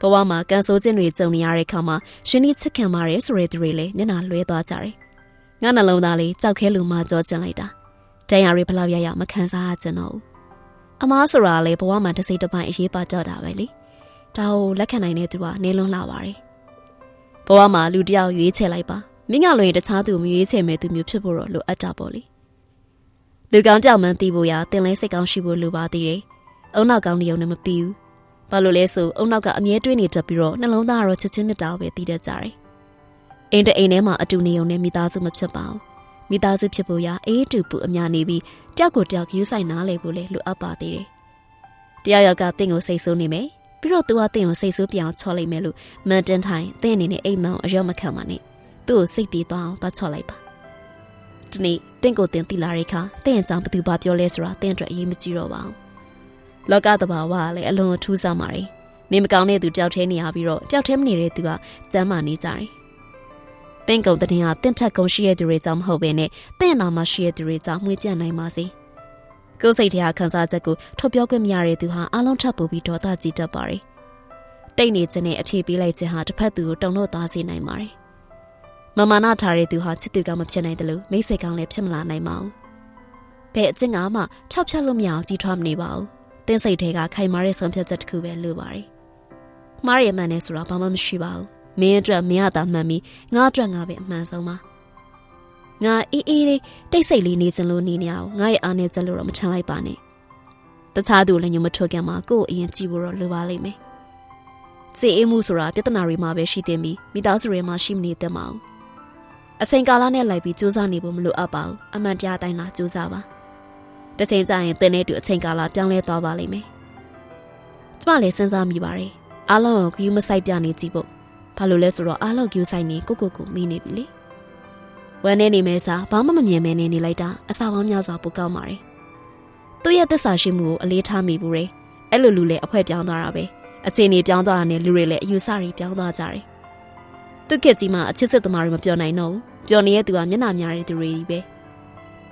ဘဝမှာကန်ဆိုးခြင်းတွေကြုံနေရတဲ့အခါမှာရှင်ဤချစ်ခင်ပါတယ်ဆိုတဲ့သူတွေလည်းမျက်နှာလွှဲသွားကြတယ်ငါနှလုံးသားလေးကြောက်ခဲလူမှကြောကျင်လိုက်တာတန်ရာတွေဘလောက်ရရမခံစားရကြတော့ဘူးအမားဆိုတာလေဘဝမှာတစ်စိတ်တစ်ပိုင်းအရေးပါကြတာပဲလေဒါကိုလက်ခံနိုင်တဲ့သူကနေလွန်းလာပါတယ်ဘဝမှာလူတစ်ယောက်ရွေးချယ်လိုက်ပါမင်းကလွင်တခြားသူမရွေးချယ်မဲ့သူမျိုးဖြစ်ဖို့တော့လိုအပ်တာပေါ့လေလူကောင်းကြောက်မှန်းသိဖို့ရာတင်လဲစိတ်ကောင်းရှိဖို့လိုပါသေးတယ်အုံနောက်ကောင်းနေုံနဲ့မပြီးဘူး ဘာလို့လဲဆိုအုံနောက်ကအမြဲတွေးနေတတ်ပြီးတော့နှလုံးသားကတော့ချစ်ချင်းမြတ်တာကိုပဲတည်တတ်ကြတယ်အိမ်တအိမ်ထဲမှာအတူနေုံနဲ့မိသားစုမဖြစ်ပါဘူးမိသားစုဖြစ်ဖို့ရာအေးတူပူအများနေပြီးတယောက်ကိုတယောက်ယူဆိုင်နားလေဖို့လေလိုအပ်ပါသေးတယ်တယောက်ယောက်ကတင့်ကိုစိတ်ဆိုးနေမယ်ပြီးတော့သူကတင့်ကိုစိတ်ဆိုးပြောင်းချော်လိုက်မယ်လို့မန်တင်ထိုင်တင့်အနေနဲ့အိမ်မောင်အရောမခံပါနဲ့သူ့ကိုစိတ်ပြေးသွားအောင်သွားချော်လိုက်ပါဒီနေ့တင့်ကိုတင်တိလာတဲ့အခါတင့်အကြောင်းဘယ်သူဘာပြောလဲဆိုတာတင့်အတွက်အရေးမကြီးတော့ပါဘူး လောကတဘာဝကလည်းအလွန်အထူးဆောင်ပါတယ်နေမကောင်းတဲ့သူတယောက်တည်းနေရပြီးတော့တယောက်တည်းမနေတဲ့သူကကျမ်းမာနေကြတယ်တင့်ကုံတဲ့ဟာတင့်ထက်ကုံရှိတဲ့သူတွေကြောင့်မဟုတ်ဘဲနဲ့တင့်အနာမှာရှိတဲ့သူတွေကြောင့်မှွေးပြန့်နိုင်ပါစေကိုယ်စိတ်ထဲကခံစားချက်ကိုထုတ်ပြောခွင့်မရတဲ့သူဟာအလုံးထပ်ပူပြီးဒေါသကြီးတတ်ပါတယ်တိတ်နေခြင်းနဲ့အဖြေပေးလိုက်ခြင်းဟာတစ်ဖက်သူကိုတုံ့လို့သားစေနိုင်ပါတယ်မမနာထားတဲ့သူဟာချစ်သူကမဖြစ်နိုင်တယ်လို့မိတ်ဆွေကောင်းလည်းဖြစ်မလာနိုင်ပါဘူးဘယ်အကျင့်ကမှဖြောက်ဖြတ်လို့မရအောင်ကြီးထွားမနေပါဘူး တင်းစိတ်ထဲကခိုင်မာတဲ့ဆုံးဖြတ်ချက်တစ်ခုပဲလိုပါတယ်မှားရမှန်နေဆိုတာဘာမှမရှိပါဘူးမင်းအတွက်မင်းအသာမှန်ပြီးငါအတွက်ငါပဲအမှန်ဆုံးပါငါအေးအေးလေးတိတ်ဆိတ်လေးနေချင်လို့နေနေအောင်ငါရဲ့အားနဲ့ချက်လို့တော့မထန်လိုက်ပါနဲ့တခြားသူလည်းညမထွက်ခင်မှာကို့အရင်ကြည့်ဖို့တော့လိုပါလိမ့်မယ်စေအေးမှုဆိုတာပြဿနာတွေမှာပဲရှိတင်ပြီးမိသားစုတွေမှာရှိမနေသင့်ပါဘူးအချိန်ကာလနဲ့လိုက်ပြီးစူးစမ်းနေဖို့မလိုအပ်ပါဘူးအမှန်တရားတိုင်းလာစူးစမ်းပါ တစ်ချိန်ကျရင်သင်နဲ့တူအချိန်ကာလပြောင်းလဲသွားပါလိမ့်မယ်ကျမလည်းစဉ်းစားမိပါတယ်အားလုံးကိုဂယူမဆိုင်ပြနေကြည့်ဖို့ဘာလို့လဲဆိုတော့အားလုံးဂယူဆိုင်နေကိုကိုကိုမိနေပြီလေဝမ်းနေနေမဲစားဘာမှမမြင်မဲနေနေလိုက်တာအစာပေါင်းများစွာပိုကောက်ပါတယ်သူ့ရဲ့သစ္စာရှိမှုကိုအလေးထားမိဘူးလေအဲ့လိုလူလည်းအဖွဲပြောင်းသွားတာပဲအချိန်ကြီးပြောင်းသွားတာနဲ့လူတွေလည်းအယူဆတွေပြောင်းသွားကြတယ်သူ့ကကြီးမှအချစ်စစ်သမားတွေမပြောနိုင်တော့ဘူးပြောနေတဲ့သူကမျက်နှာများတဲ့သူတွေကြီးပဲ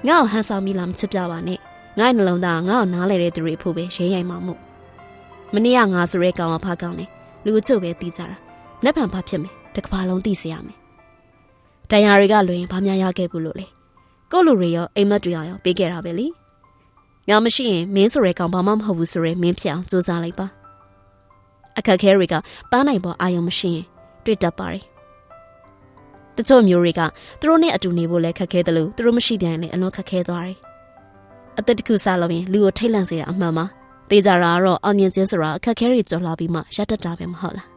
ငါ့ကိုဟန်ဆောင်မိလားမချစ်ပြပါနဲ့ ငါ့နှလုံးသားငါ့ကိုနားလဲတဲ့သူတွေဖို့ပဲရဲရိုင်မှမို့မနေ့ကငါဆိုရဲကောင်ကဖားကောင်းတယ်လူအချို့ပဲတီးကြတာလက်ဖန်ဖားဖြစ်မယ်တကဘာလုံးတီးစေရမယ်တန်ရာတွေကလွင်ဘာများရခဲ့ဘူးလို့လေကိုလူတွေရောအိမ်မက်တွေရောပေးခဲ့တာပဲလေငါမရှိရင်မင်းဆိုရဲကောင်ဘာမှမဟုတ်ဘူးဆိုရဲမင်းဖြစ်အောင်စူးစမ်းလိုက်ပါအခက်ခဲတွေကပန်းနိုင်ပေါ်အာယုံမရှိရင်တွေ့တတ်ပါတယ်တချို့မျိုးတွေကသူတို့နဲ့အတူနေဖို့လည်းခက်ခဲတယ်လို့သူတို့မရှိပြန်လည်းအလွန်ခက်ခဲသွားတယ် အသက်တခုစားလို့ရင်လူကိုထိတ်လန့်စေတာအမှန်ပါသေကြတာကတော့အောင်မြင်ခြင်းဆိုတာအခက်ခဲတွေကြော်လာပြီးမှရတတ်တာပဲမဟုတ်လား